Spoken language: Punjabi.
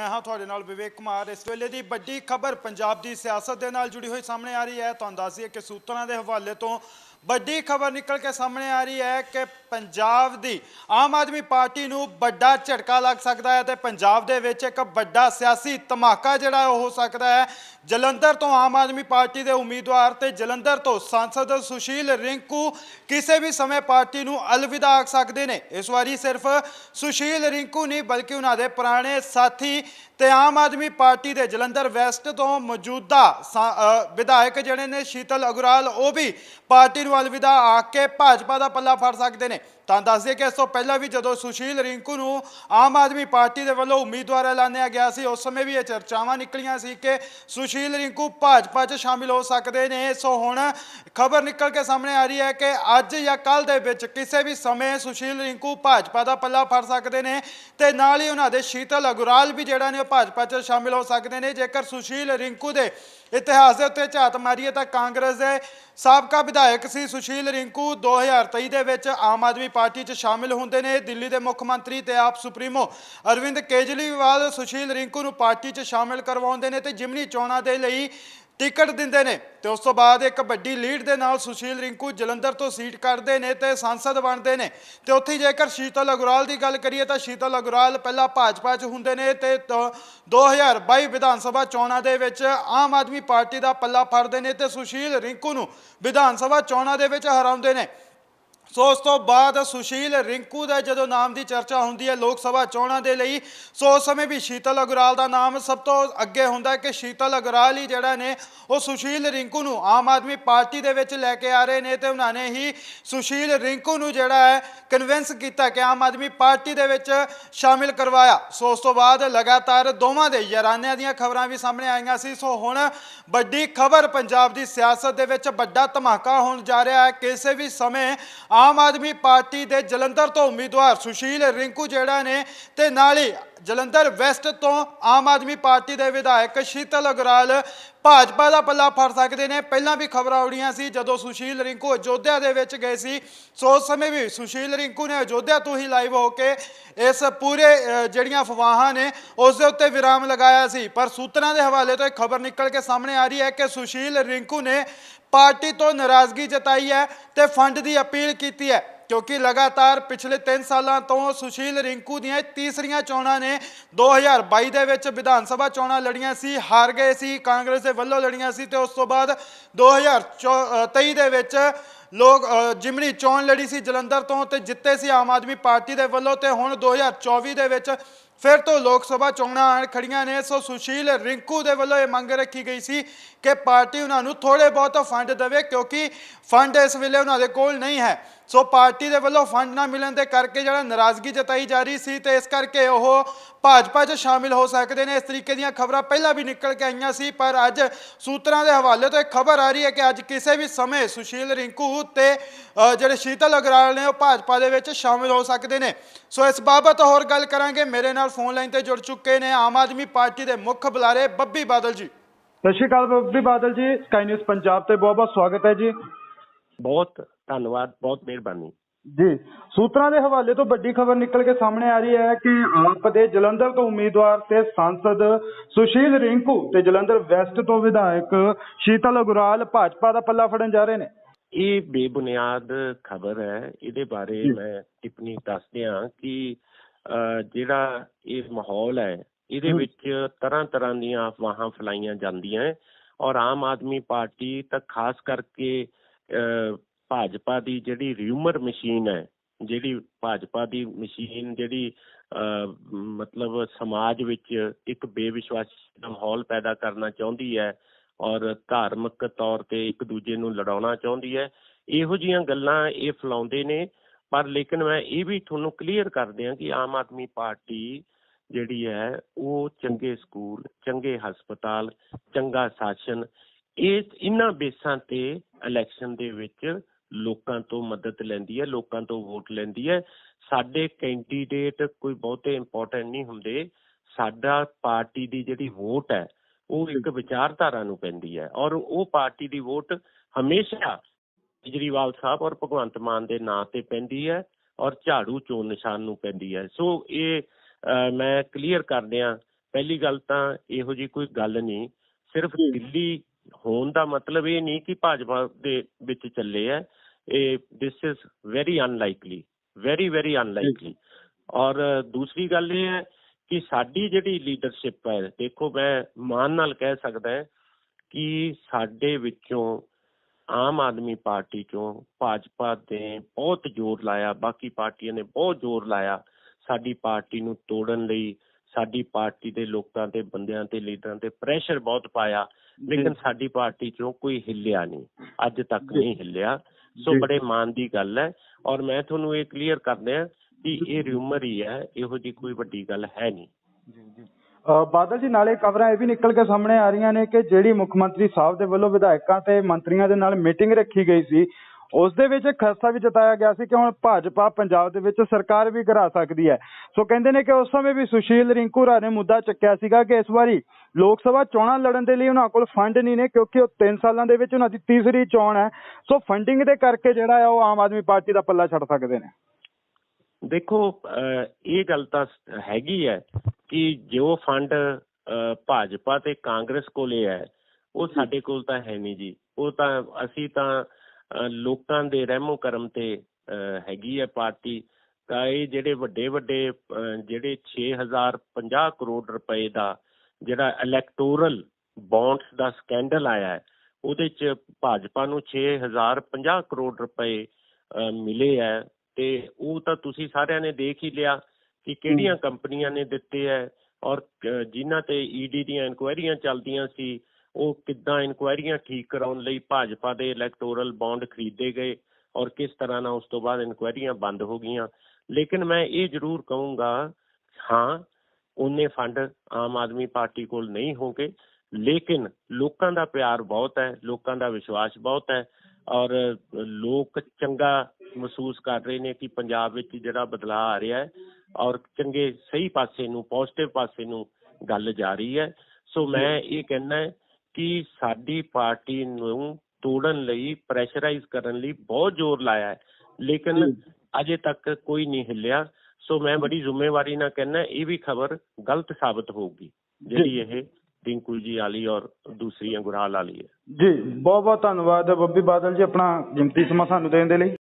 ਮੈਂ ਹਾਂ ਤੁਹਾਡੇ ਨਾਲ ਵਿਵੇਕ ਕੁਮਾਰ। ਇਸ ਵੇਲੇ ਦੀ ਵੱਡੀ ਖਬਰ ਪੰਜਾਬ ਦੀ ਸਿਆਸਤ ਦੇ ਨਾਲ ਜੁੜੀ ਹੋਈ ਸਾਹਮਣੇ ਆ ਰਹੀ ਹੈ। ਤੁਹਾਨੂੰ ਦੱਸ ਦਈਏ ਕਿ ਸੂਤਰਾਂ ਦੇ ਹਵਾਲੇ ਤੋਂ ਵੱਡੀ ਖਬਰ ਨਿਕਲ ਕੇ ਸਾਹਮਣੇ ਆ ਰਹੀ ਹੈ ਕਿ ਪੰਜਾਬ ਦੀ ਆਮ ਆਦਮੀ ਪਾਰਟੀ ਨੂੰ ਵੱਡਾ ਝਟਕਾ ਲੱਗ ਸਕਦਾ ਹੈ ਤੇ ਪੰਜਾਬ ਦੇ ਵਿੱਚ ਇੱਕ ਵੱਡਾ ਸਿਆਸੀ ਧਮਾਕਾ ਜਿਹੜਾ ਉਹ ਹੋ ਸਕਦਾ ਹੈ। ਜਲੰਧਰ ਤੋਂ ਆਮ ਆਦਮੀ ਪਾਰਟੀ ਦੇ ਉਮੀਦਵਾਰ ਤੇ ਜਲੰਧਰ ਤੋਂ ਸਾਂਸਦ ਸੁਸ਼ੀਲ ਰਿੰਕੂ ਕਿਸੇ ਵੀ ਸਮੇਂ ਪਾਰਟੀ ਨੂੰ ਅਲਵਿਦਾ ਆਖ ਸਕਦੇ ਨੇ। ਇਸ ਵਾਰੀ ਸਿਰਫ ਸੁਸ਼ੀਲ ਰਿੰਕੂ ਨਹੀਂ, ਬਲਕਿ ਉਹਨਾਂ ਦੇ ਪੁਰਾਣੇ ਸਾਥੀ ਤੇ ਆਮ ਆਦਮੀ ਪਾਰਟੀ ਦੇ ਜਲੰਧਰ ਵੈਸਟ ਤੋਂ ਮੌਜੂਦਾ ਸਾ- ਵਿਧਾਇਕ ਜਿਹੜੇ ਨੇ ਸ਼ੀਤਲ ਅਗਰਾਲ, ਉਹ ਵੀ ਪਾਰਟੀ ਨੂੰ ਅਲਵਿਦਾ ਆ ਕੇ ਭਾਜਪਾ ਦਾ ਪੱਲਾ ਫੜ ਸਕਦੇ ਨੇ। ਤਾਂ ਦੱਸ ਦਈਏ ਕਿ ਇਸ ਤੋਂ ਪਹਿਲਾਂ ਵੀ ਜਦੋਂ ਸੁਸ਼ੀਲ ਰਿੰਕੂ ਨੂੰ ਆਮ ਆਦਮੀ ਪਾਰਟੀ ਦੇ ਵੱਲੋਂ ਉਮੀਦਵਾਰ ਐਲਾਨਿਆ ਗਿਆ ਸੀ, ਉਸ ਸਮੇਂ ਵੀ ਇਹ ਚਰਚਾਵਾਂ ਨਿਕਲੀਆਂ ਸੀ ਕਿ ਸੁਸ਼ੀਲ ਰਿੰਕੂ ਭਾਜਪਾ 'ਚ ਸ਼ਾਮਿਲ ਹੋ ਸਕਦੇ ਨੇ। ਸੋ ਹੁਣ ਖਬਰ ਨਿਕਲ ਕੇ ਸਾਹਮਣੇ ਆ ਰਹੀ ਹੈ ਕਿ ਅੱਜ ਜਾਂ ਕੱਲ ਦੇ ਵਿੱਚ ਕਿਸੇ ਵੀ ਸਮੇਂ ਸੁਸ਼ੀਲ ਰਿੰਕੂ ਭਾਜਪਾ ਦਾ ਪੱਲਾ ਫੜ ਸਕਦੇ ਨੇ ਤੇ ਨਾਲ ਹੀ ਉਹਨਾਂ ਦੇ ਸ਼ੀਤਲ ਅਗਰਾਲ ਵੀ ਜਿਹੜਾ ਨੇ ਭਾਜਪਾ 'ਚ ਸ਼ਾਮਿਲ ਹੋ ਸਕਦੇ ਨੇ। ਜੇਕਰ ਸੁਸ਼ੀਲ ਰਿੰਕੂ ਦੇ ਇਤਿਹਾਸ ਦੇ ਉੱਤੇ ਝਾਤ ਮਾਰੀਏ ਤਾਂ ਕਾਂਗਰਸ ਦੇ ਸਾਬਕਾ ਵਿਧਾਇਕ ਸੀ ਸੁਸ਼ੀਲ ਰਿੰਕੂ 2023 ਦੇ ਵਿੱਚ ਆਮ ਆਦਮੀ ਪਾਰਟੀ 'ਚ ਸ਼ਾਮਿਲ ਹੁੰਦੇ ਨੇ। ਦਿੱਲੀ ਦੇ ਮੁੱਖ ਮੰਤਰੀ ਤੇ ਆਪ ਸੁਪਰੀਮੋ ਅਰਵਿੰਦ ਕੇਜਰੀਵਾਲ ਸੁਸ਼ੀਲ ਰਿੰਕੂ ਨੂੰ ਪਾਰਟੀ 'ਚ ਸ਼ਾਮਿਲ ਕਰਵਾਉਂਦੇ ਨੇ ਤੇ ਜਿਮਨੀ ਚੋਣਾਂ ਦੇ ਲਈ ਟਿਕਟ ਦਿੰਦੇ ਨੇ ਤੇ ਉਸ ਤੋਂ ਬਾਅਦ ਇੱਕ ਵੱਡੀ ਲੀਡ ਦੇ ਨਾਲ ਸੁਸ਼ੀਲ ਰਿੰਕੂ ਜਲੰਧਰ ਤੋਂ ਸੀਟ ਕੱਢਦੇ ਨੇ ਤੇ ਸੰਸਦ ਬਣਦੇ ਨੇ। ਤੇ ਉੱਥੇ ਜੇਕਰ ਸ਼ੀਤਲ ਅਗਰਾਲ ਦੀ ਗੱਲ ਕਰੀਏ ਤਾਂ ਸ਼ੀਤਲ ਅਗਰਾਲ ਪਹਿਲਾਂ ਭਾਜਪਾ 'ਚ ਹੁੰਦੇ ਨੇ ਤੇ ਤ- 2022 ਵਿਧਾਨ ਸਭਾ ਚੋਣਾਂ ਦੇ ਵਿੱਚ ਆਮ ਆਦਮੀ ਪਾਰਟੀ ਦਾ ਪੱਲਾ ਫੜਦੇ ਨੇ ਤੇ ਸੁਸ਼ੀਲ ਰਿੰਕੂ ਨੂੰ ਵਿਧਾਨ ਸਭਾ ਚੋਣਾਂ ਦੇ ਵਿੱਚ ਹਰਾਉਂਦੇ ਨੇ। ਸੋ ਉਸ ਤੋਂ ਬਾਅਦ ਸੁਸ਼ੀਲ ਰਿੰਕੂ ਦਾ ਜਦੋਂ ਨਾਮ ਦੀ ਚਰਚਾ ਹੁੰਦੀ ਹੈ ਲੋਕ ਸਭਾ ਚੋਣਾਂ ਦੇ ਲਈ, ਸੋ ਉਸ ਸਮੇਂ ਵੀ ਸ਼ੀਤਲ ਅਗਰਾਲ ਦਾ ਨਾਮ ਸਭ ਤੋਂ ਅੱਗੇ ਹੁੰਦਾ ਕਿ ਸ਼ੀਤਲ ਅਗਰਾਲ ਹੀ ਜਿਹੜਾ ਨੇ ਉਹ ਸੁਸ਼ੀਲ ਰਿੰਕੂ ਨੂੰ ਆਮ ਆਦਮੀ ਪਾਰਟੀ ਦੇ ਵਿੱਚ ਲੈ ਕੇ ਆ ਰਹੇ ਨੇ ਤੇ ਉਹਨਾਂ ਨੇ ਹੀ ਸੁਸ਼ੀਲ ਰਿੰਕੂ ਨੂੰ ਜਿਹੜਾ ਹੈ ਕਨਵਿੰਸ ਕੀਤਾ ਕਿ ਆਮ ਆਦਮੀ ਪਾਰਟੀ ਦੇ ਵਿੱਚ ਸ਼ਾਮਿਲ ਕਰਵਾਇਆ। ਸੋ ਉਸ ਤੋਂ ਬਾਅਦ ਲਗਾਤਾਰ ਦੋਵਾਂ ਦੇ ਯਾਰਾਨਿਆਂ ਦੀਆਂ ਖਬਰਾਂ ਵੀ ਸਾਹਮਣੇ ਆਈਆਂ ਸੀ। ਸੋ ਹੁਣ ਵੱਡੀ ਖਬਰ ਪੰਜਾਬ ਦੀ ਸਿਆਸਤ ਦੇ ਵਿੱਚ ਵੱਡਾ ਧਮਾਕਾ ਹੋਣ ਜਾ ਰਿਹਾ ਹੈ। ਕਿਸੇ ਵੀ ਸਮੇਂ ਆਮ ਆਦਮੀ ਪਾਰਟੀ ਦੇ ਜਲੰਧਰ ਤੋਂ ਉਮੀਦਵਾਰ ਸੁਸ਼ੀਲ ਰਿੰਕੂ ਜਿਹੜਾ ਨੇ ਤੇ ਨਾਲ ਹੀ ਜਲੰਧਰ ਵੈਸਟ ਤੋਂ ਆਮ ਆਦਮੀ ਪਾਰਟੀ ਦੇ ਵਿਧਾਇਕ ਸ਼ੀਤਲ ਅਗਰਾਲ ਭਾਜਪਾ ਦਾ ਪੱਲਾ ਫੜ ਸਕਦੇ ਨੇ। ਪਹਿਲਾਂ ਵੀ ਖਬਰਾਂ ਉੜੀਆਂ ਸੀ, ਜਦੋਂ ਸੁਸ਼ੀਲ ਰਿੰਕੂ ਅਯੋਧਿਆ ਦੇ ਵਿੱਚ ਗਏ ਸੀ, ਸੋ ਉਸ ਸਮੇਂ ਵੀ ਸੁਸ਼ੀਲ ਰਿੰਕੂ ਨੇ ਅਯੋਧਿਆ ਤੋਂ ਹੀ ਲਾਈਵ ਹੋ ਕੇ ਇਸ ਪੂਰੇ ਜਿਹੜੀਆਂ ਅਫਵਾਹਾਂ ਨੇ, ਉਸ ਦੇ ਉੱਤੇ ਵਿਰਾਮ ਲਗਾਇਆ ਸੀ। ਪਰ ਸੂਤਰਾਂ ਦੇ ਹਵਾਲੇ ਤੋਂ ਇੱਕ ਖਬਰ ਨਿਕਲ ਕੇ ਸਾਹਮਣੇ ਆ ਰਹੀ ਹੈ ਕਿ ਸੁਸ਼ੀਲ ਰਿੰਕੂ ਨੇ ਪਾਰਟੀ ਤੋਂ ਨਾਰਾਜ਼ਗੀ ਜਤਾਈ ਹੈ ਤੇ ਫੰਡ ਦੀ ਅਪੀਲ ਕੀਤੀ ਹੈ। ਕਿਉਂਕਿ ਲਗਾਤਾਰ ਪਿਛਲੇ 3 ਸਾਲਾਂ ਤੋਂ ਸੁਸ਼ੀਲ ਰਿੰਕੂ ਦੀਆਂ ਤੀਸਰੀਆਂ ਚੋਣਾਂ ਨੇ 2022 ਦੇ ਵਿੱਚ ਵਿਧਾਨ ਸਭਾ ਚੋਣਾਂ ਲੜੀਆਂ ਸੀ ਹਾਰ ਗਏ ਸੀ ਕਾਂਗਰਸ ਦੇ ਵੱਲੋਂ ਲੜੀਆਂ ਸੀ ਤੇ ਉਸ ਤੋਂ ਬਾਅਦ 2023 ਦੇ ਵਿੱਚ ਲੋਕ ਅ, ਜਿਮਣੀ ਚੋਣ ਲੜੀ ਸੀ ਜਲੰਧਰ ਤੋਂ ਤੇ ਜਿੱਤੇ ਸੀ ਆਮ ਆਦਮੀ ਪਾਰਟੀ ਦੇ ਵੱਲੋਂ ਤੇ ਹੁਣ 2024 ਦੇ ਵਿੱਚ ਫਿਰ ਤੋਂ ਲੋਕ ਸਭਾ ਚੋਣਾਂ ਆਣ ਖੜੀਆਂ ਨੇ। ਸੋ ਸੁਸ਼ੀਲ ਰਿੰਕੂ ਦੇ ਵੱਲੋਂ ਇਹ ਮੰਗ ਰੱਖੀ ਗਈ ਸੀ ਕਿ ਪਾਰਟੀ ਉਹਨਾਂ ਨੂੰ ਥੋੜੇ ਬਹੁਤ ਫੰਡ ਦੇਵੇ ਕਿਉਂਕਿ ਫੰਡ ਇਸ ਵੇਲੇ ਉਹਨਾਂ ਦੇ ਕੋਲ ਨਹੀਂ ਹੈ। ਸੋ ਪਾਰਟੀ ਦੇ ਵੱਲੋਂ ਫੰਡ ਨਾ ਮਿਲਣ ਦੇ ਕਰਕੇ ਜਿਹੜਾ ਨਾਰਾਜ਼ਗੀ ਜਤਾਈ ਜਾ ਰਹੀ ਸੀ ਤੇ ਇਸ ਕਰਕੇ ਉਹ ਭਾਜਪਾ 'ਚ ਸ਼ਾਮਿਲ ਹੋ ਸਕਦੇ ਨੇ। ਇਸ ਤਰੀਕੇ ਦੀਆਂ ਖਬਰਾਂ ਪਹਿਲਾਂ ਵੀ ਨਿਕਲ ਕੇ ਆਈਆਂ ਸੀ, ਪਰ ਅੱਜ ਸੂਤਰਾਂ ਦੇ ਹਵਾਲੇ ਤੋਂ ਇੱਕ ਖਬਰ ਆ ਰਹੀ ਹੈ ਕਿ ਅੱਜ ਕਿਸੇ ਵੀ ਸਮੇਂ ਸੁਸ਼ੀਲ, ਰਿੰਕੂ ਤੇ ਜਿਹੜੇ ਸ਼ੀਤਲ ਅਗਰਾਲ ਨੇ ਉਹ ਭਾਜਪਾ ਦੇ ਵਿੱਚ ਸ਼ਾਮਿਲ ਹੋ ਸਕਦੇ ਨੇ। ਸੋ ਇਸ ਬਾਬਤ ਹੋਰ ਗੱਲ ਕਰਾਂਗੇ। ਮੇਰੇ ਨਾਲ ਫੋਨ ਲਾਈਨ ਤੇ ਜੁੜ ਚੁੱਕੇ ਨੇ ਆਮ ਆਦਮੀ ਪਾਰਟੀ ਦੇ ਮੁੱਖ ਬੁਲਾਰੇ ਬੱਬੀ ਬਾਦਲ ਜੀ। ਸਤਿ ਸ਼੍ਰੀ ਅਕਾਲ ਬੱਬੀ ਬਾਦਲ ਜੀ। ਸਕਾਈ ਨਿਊਜ਼ ਪੰਜਾਬ ਤੇ ਬਹੁਤ ਬਹੁਤ ਸਵਾਗਤ ਹੈ ਜੀ। ਬਹੁਤ ਧੰਨਵਾਦ ਬਹੁਤ ਮਿਹਰਬਾਨੀ ਜੀ ਸੂਤਰਾਂ ਦੇ ਹਵਾਲੇ ਤੋਂ ਵੱਡੀ ਖਬਰ ਨਿਕਲ ਕੇ ਸਾਹਮਣੇ ਆ ਰਹੀ ਹੈ ਕਿ ਆਪ ਦੇ ਜਲੰਧਰ ਤੋਂ ਉਮੀਦਵਾਰ ਤੇ ਸੰਸਦ ਸੁਸ਼ੀਲ ਰਿੰਕੂ ਤੇ ਜਲੰਧਰ ਵੈਸਟ ਤੋਂ ਵਿਧਾਇਕ ਸ਼ੀਤਲ ਅਗਰਾਲ ਭਾਜਪਾ ਦਾ ਪੱਲਾ ਫੜਨ ਜਾ ਰਹੇ ਨੇ ਇਹ ਬੇਬੁਨਿਆਦ ਖਬਰ ਹੈ ਇਹਦੇ ਬਾਰੇ। ਮੈਂ ਟਿੱਪਣੀ ਦੱਸ ਦਿਆਂ ਕਿ ਜਿਹੜਾ ਇਹ ਮਾਹੌਲ ਹੈ ਇਹਦੇ। ਵਿੱਚ ਤਰ੍ਹਾਂ ਤਰ੍ਹਾਂ ਦੀਆਂ ਅਫਵਾਹਾਂ ਫੈਲਾਈਆਂ ਜਾਂਦੀਆਂ ਔਰ ਆਮ ਆਦਮੀ ਪਾਰਟੀ ਤਾਂ ਖਾਸ ਕਰਕੇ ਭਾਜਪਾ ਦੀ ਜਿਹੜੀ ਰਿਊਮਰ ਮਸ਼ੀਨ ਹੈ, ਜਿਹੜੀ ਭਾਜਪਾ ਦੀ ਮਸ਼ੀਨ ਜਿਹੜੀ ਮਤਲਬ ਸਮਾਜ ਵਿੱਚ ਇੱਕ ਬੇਵਿਸ਼ਵਾਸੀ ਦਾ ਮਾਹੌਲ ਪੈਦਾ ਕਰਨਾ ਚਾਹੁੰਦੀ ਹੈ ਔਰ ਧਾਰਮਿਕ ਤੌਰ ਤੇ ਇੱਕ ਦੂਜੇ ਨੂੰ ਲੜਾਉਣਾ ਚਾਹੁੰਦੀ ਹੈ, ਇਹੋ ਜੀਆਂ ਗੱਲਾਂ ਇਹ ਫੈਲਾਉਂਦੇ ਨੇ। ਪਰ ਲੇਕਿਨ ਮੈਂ ਇਹ ਵੀ ਤੁਹਾਨੂੰ ਕਲੀਅਰ ਕਰ ਦਿਆਂ ਕਿ ਆਮ ਆਦਮੀ ਪਾਰਟੀ ਜਿਹੜੀ ਹੈ, ਉਹ ਚੰਗੇ ਸਕੂਲ, ਚੰਗੇ ਹਸਪਤਾਲ, ਚੰਗਾ ਸ਼ਾਸਨ ਇਹ ਇਹਨਾਂ ਬੇਸਾਂ ਤੇ ਇਲੈਕਸ਼ਨ ਦੇ ਵਿੱਚ ਲੋਕਾਂ ਤੋਂ ਮਦਦ ਲੈਂਦੀ ਹੈ ਲੋਕਾਂ ਤੋਂ ਵੋਟ ਲੈਂਦੀ ਹੈ। ਸਾਡੇ ਕੈਂਡੀਡੇਟ ਕੋਈ ਬਹੁਤੇ ਇੰਪੋਰਟੈਂਟ ਨਹੀਂ ਹੁੰਦੇ। ਸਾਡਾ ਪਾਰਟੀ ਦੀ ਜਿਹੜੀ ਵੋਟ ਹੈ ਉਹ ਇੱਕ ਵਿਚਾਰਧਾਰਾ ਨੂੰ ਪੈਂਦੀ ਹੈ ਔਰ ਉਹ ਪਾਰਟੀ ਦੀ ਵੋਟ ਹਮੇਸ਼ਾ ਕੇਜਰੀਵਾਲ ਸਾਹਿਬ ਔਰ ਭਗਵੰਤ ਮਾਨ ਦੇ ਨਾਂ ਤੇ ਪੈਂਦੀ ਹੈ ਔਰ ਝਾੜੂ ਚੋਣ ਨਿਸ਼ਾਨ ਨੂੰ ਪੈਂਦੀ ਹੈ। ਸੋ ਇਹ ਮੈਂ ਕਲੀਅਰ ਕਰ ਦਿਆਂ ਪਹਿਲੀ ਗੱਲ ਤਾਂ ਇਹੋ ਜੀ ਕੋਈ ਗੱਲ ਨਹੀਂ। ਸਿਰਫ। ਦਿੱਲੀ ਹੋਣ ਦਾ ਮਤਲਬ ਇਹ ਨਹੀਂ ਕਿ ਭਾਜਪਾ ਦੇ ਵਿੱਚ ਚੱਲੇ ਆ। ਇਹ this is very unlikely very very unlikely ਔਰ ਦੂਸਰੀ ਗੱਲ ਇਹ ਹੈ ਕਿ ਸਾਡੀ ਜਿਹੜੀ ਲੀਡਰਸ਼ਿਪ ਹੈ, ਦੇਖੋ ਮੈਂ ਮਾਨ ਨਾਲ ਕਹਿ ਸਕਦਾ ਕਿ ਸਾਡੇ ਵਿੱਚੋਂ ਆਮ ਆਦਮੀ ਪਾਰਟੀ ਚੋਂ ਭਾਜਪਾ ਦੇ ਬਹੁਤ ਜ਼ੋਰ ਲਾਇਆ, ਬਾਕੀ ਪਾਰਟੀਆਂ ਨੇ ਬਹੁਤ ਜ਼ੋਰ ਲਾਇਆ ਸਾਡੀ ਪਾਰਟੀ ਨੂੰ ਤੋੜਨ ਲਈ। ਸਾਡੀ ਪਾਰਟੀ ਦੇ ਲੋਕਾਂ ਤੇ ਬੰਦਿਆਂ ਤੇ ਲੀਡਰਾਂ ਤੇ ਪ੍ਰੈਸ਼ਰ ਬਹੁਤ ਪਾਇਆ। ਲੇਕਿਨ ਸਾਡੀ ਪਾਰਟੀ ਚੋਂ ਕੋਈ ਹਿੱਲਿਆ ਨਹੀਂ। ਅੱਜ ਤੱਕ। ਨਹੀਂ ਹਿੱਲਿਆ। ਸੋ। ਬੜੇ ਮਾਣ ਦੀ ਗੱਲ ਹੈ। ਔਰ ਮੈਂ ਤੁਹਾਨੂੰ ਇਹ ਕਲੀਅਰ ਕਰ ਦਿਆਂ ਕਿ ਇਹ ਰਿਊਮਰ ਹੀ ਹੈ ਇਹੋ ਜੀ ਕੋਈ ਵੱਡੀ ਗੱਲ ਹੈ ਨਹੀਂ। ਬਾਦਲ ਜੀ ਨਾਲੇ ਖਬਰਾਂ ਇਹ ਵੀ ਨਿਕਲ ਕੇ ਸਾਹਮਣੇ ਆ ਰਹੀਆਂ ਨੇ ਕਿ ਜਿਹੜੀ ਮੁੱਖ ਮੰਤਰੀ ਸਾਹਿਬ ਦੇ ਵੱਲੋਂ ਵਿਧਾਇਕਾਂ ਤੇ ਮੰਤਰੀਆਂ ਦੇ ਨਾਲ ਮੀਟਿੰਗ ਰੱਖੀ ਗਈ ਸੀ ਉਸ ਦੇ ਵਿੱਚ ਖਸਤਾ ਵੀ ਜਤਾਇਆ ਗਿਆ ਸੀ ਕਿ ਹੁਣ ਭਾਜਪਾ ਪੰਜਾਬ ਦੇ ਵਿੱਚ ਸਰਕਾਰ ਵੀ ਕਰਾ ਸਕਦੀ ਹੈ। ਸੋ ਕਹਿੰਦੇ ਨੇ ਕਿ ਉਸ ਸਮੇਂ ਵੀ ਸੁਸ਼ੀਲ ਰਿੰਕੂ ਰਾ ਨੇ ਮੁੱਦਾ ਚੱਕਿਆ ਸੀਗਾ ਕਿ ਇਸ ਵਾਰੀ ਲੋਕ ਸਭਾ ਚੋਣਾਂ ਲੜਨ ਦੇ ਲਈ ਉਹਨਾਂ ਕੋਲ ਫੰਡ ਨਹੀਂ ਨੇ ਕਿਉਂਕਿ ਉਹ 3 ਸਾਲਾਂ ਦੇ ਵਿੱਚ ਉਹਨਾਂ ਦੀ ਤੀਸਰੀ ਚੋਣ ਹੈ। ਸੋ ਫੰਡਿੰਗ ਦੇ ਕਰਕੇ ਜਿਹੜਾ ਹੈ ਉਹ ਆਮ ਆਦਮੀ ਪਾਰਟੀ ਦਾ ਪੱਲਾ ਛੱਡ ਸਕਦੇ ਨੇ। ਦੇਖੋ ਇਹ ਗੱਲ ਤਾਂ ਹੈਗੀ ਹੈ ਕਿ ਜੋ ਫੰਡ ਭਾਜਪਾ ਤੇ ਕਾਂਗਰਸ ਕੋਲੇ ਹੈ, ਉਹ ਸਾਡੇ ਕੋਲ ਤਾਂ ਹੈ ਨਹੀਂ ਜੀ। ਉਹ ਤਾਂ ਅਸੀਂ ਤਾਂ ਲੋਕਾਂ ਦੇ ਰਹਿਮੋ ਕਰਮ ਤੇ ਹੈਗੀ ਹੈ ਪਾਰਟੀ ਤਾਂ ਇਹ ਜਿਹੜੇ ਵੱਡੇ ਵੱਡੇ ਜਿਹੜੇ 6050 ਕਰੋੜ ਰੁਪਏ ਦਾ ਜਿਹੜਾ ਇਲੈਕਟੋਰਲ ਬੌਂਡਸ ਦਾ ਸਕੈਂਡਲ ਆਇਆ ਹੈ ਉਹਦੇ ਚ ਭਾਜਪਾ ਨੂੰ 6050 ਕਰੋੜ ਰੁਪਏ ਮਿਲੇ ਹੈ ਤੇ ਉਹ ਤਾਂ ਤੁਸੀਂ ਸਾਰਿਆਂ ਨੇ ਦੇਖ ਹੀ ਲਿਆ ਕਿ ਕਿਹੜੀਆਂ ਕੰਪਨੀਆਂ ਨੇ ਦਿੱਤੇ ਹੈ ਔਰ ਜਿਨ੍ਹਾਂ ਤੇ ਈਡੀ ਦੀਆਂ ਇਨਕੁਆਇਰੀਆਂ ਚੱਲਦੀਆਂ ਸੀ ਉਹ ਕਿੱਦਾਂ ਇਨਕੁਆਇਰੀਆਂ ਠੀਕ ਕਰਾਉਣ ਲਈ ਭਾਜਪਾ ਦੇ ਇਲੈਕਟੋਰਲ ਬੌਂਡ ਖਰੀਦੇ ਗਏ ਔਰ ਕਿਸ ਤਰ੍ਹਾਂ ਨਾਲ ਉਸ ਤੋਂ ਬਾਅਦ ਇਨਕੁਆਇਰੀਆਂ ਬੰਦ ਹੋ ਗਈਆਂ। ਲੇਕਿਨ ਮੈਂ ਇਹ ਜ਼ਰੂਰ ਕਹੂੰਗਾ ਹਾਂ ਉਹਨੇ ਫੰਡ ਆਮ ਆਦਮੀ ਪਾਰਟੀ ਕੋਲ ਨਹੀਂ ਹੋਗੇ ਲੇਕਿਨ ਲੋਕਾਂ ਦਾ ਪਿਆਰ ਬਹੁਤ ਹੈ ਲੋਕਾਂ ਦਾ ਵਿਸ਼ਵਾਸ ਬਹੁਤ ਹੈ ਔਰ ਲੋਕ ਚੰਗਾ ਮਹਿਸੂਸ ਕਰ ਰਹੇ ਨੇ ਕਿ ਪੰਜਾਬ ਵਿੱਚ ਜਿਹੜਾ ਬਦਲਾਅ ਆ ਰਿਹਾ ਹੈ ਔਰ ਚੰਗੇ ਸਹੀ ਪਾਸੇ ਨੂੰ ਪੋਜ਼ਿਟਿਵ ਪਾਸੇ ਨੂੰ ਗੱਲ ਜਾ ਰਹੀ ਹੈ। ਸੋ ਮੈਂ ਇਹ ਕਹਿਣਾ ਹੈ ਕਿ ਸਾਡੀ ਪਾਰਟੀ ਨੂੰ ਤੋੜਨ ਲਈ ਪ੍ਰੈਸ਼ਰਾਈਜ਼ ਕਰਨ ਲਈ ਬਹੁਤ ਜ਼ੋਰ ਲਾਇਆ ਹੈ। ਲੇਕਿਨ ਅਜੇ ਤੱਕ ਕੋਈ ਨਹੀਂ ਹਿੱਲਿਆ। ਸੋ ਮੈਂ ਬੜੀ ਜ਼ਿੰਮੇਵਾਰੀ ਨਾਲ ਕਹਿਣਾ ਇਹ ਵੀ ਖਬਰ ਗਲਤ ਸਾਬਤ ਹੋਊਗੀ। ਜਿਹੜੀ ਇਹ ਰਿੰਕੂ ਜੀ ਵਾਲੀ ਔਰ ਦੂਸਰੀਆਂ ਗੁਰਾਲ ਵਾਲੀ ਹੈ। ਜੀ ਬਹੁਤ ਬਹੁਤ ਧੰਨਵਾਦ ਬੱਬੀ ਬਾਦਲ ਜੀ ਆਪਣਾ ਜਿਮਤੀ ਸਮਾਂ ਸਾਨੂੰ ਦੇਣ ਦੇ ਲਈ।